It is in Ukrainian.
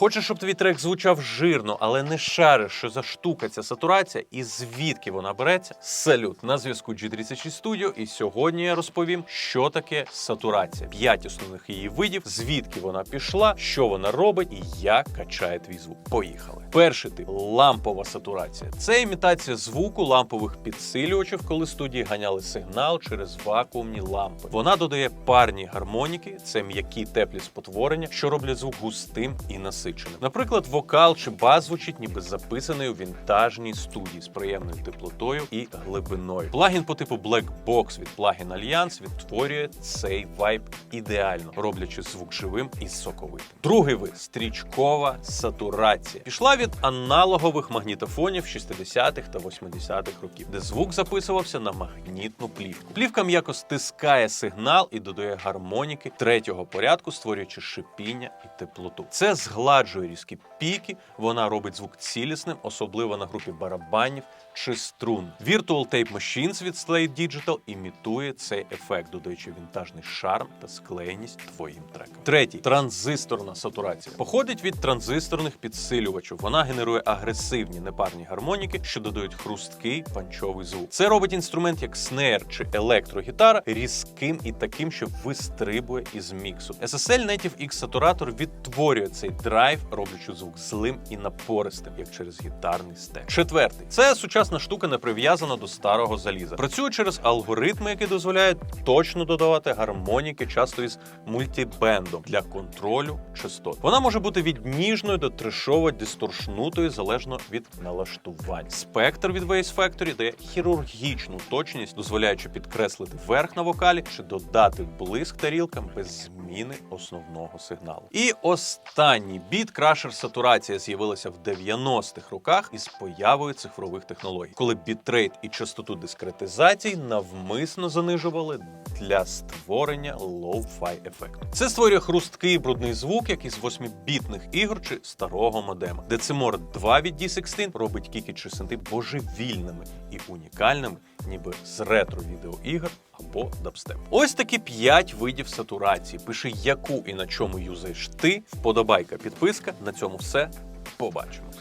Хочеш, щоб твій трек звучав жирно, але не шариш, що за штука ця сатурація і звідки вона береться? Салют! На зв'язку G36 Studio, і сьогодні я розповім, що таке сатурація, п'ять основних її видів, звідки вона пішла, що вона робить і як качає твій звук. Поїхали. Перший тип лампова сатурація. Це імітація звуку лампових підсилювачів, коли студії ганяли сигнал через вакуумні лампи. Вона додає парні гармоніки, це м'які теплі спотворення, що роблять звук густим і насиченим. Наприклад, вокал чи бас звучить, ніби записаний у вінтажній студії з приємною теплотою і глибиною. Плагін по типу Black Box від Plugin Alliance відтворює цей вайб ідеально, роблячи звук живим і соковитим. Другий вид стрічкова сатурація. Пішла від аналогових магнітофонів 60-х та 80-х років, де звук записувався на магнітну плівку. Плівка м'яко стискає сигнал і додає гармоніки третього порядку, створюючи шипіння і теплоту. Це згладжує різкі піки, вона робить звук цілісним, особливо на групі барабанів чи струн. Virtual Tape Machines від Slate Digital імітує цей ефект, додаючи вінтажний шарм та склеєність твоїм трекам. Третій транзисторна сатурація походить від транзисторних підсилювачів. Вона генерує агресивні непарні гармоніки, що додають хрусткий панчовий звук. Це робить інструмент як снейр чи електрогітара різким і таким, що вистрибує із міксу. SSL Native X сатуратор відтворює цей драйв, роблячи звук злим і напористим, як через гітарний стек. Четвертий це сучасна штука, не прив'язана до старого заліза. Працює через алгоритми, які дозволяють точно додавати гармоніки, часто із мультибендом для контролю частот. Вона може бути від ніжної до трешово дисторшнутої залежно від налаштувань. Спектр від Waze Factory дає хірургічну точність, дозволяючи підкреслити верх на вокалі чи додати блиск тарілкам без зміни основного сигналу. І останній біт крашер сатурація з'явилася в 90-х роках із появою цифрових технологій, коли бітрейт і частоту дискретизації навмисно занижували для створення лоу-фай ефекту. Це створює хрусткий брудний звук, як із 8-бітних ігор чи старого модема. Decimor 2 від D16 робить кіки чи синти божевільними і унікальними, ніби з ретро відеоігр або дабстеп. Ось такі 5 видів сатурації. Пиши, яку і на чому юзаєш ти. Вподобайка, підписка. На цьому все. Побачимось.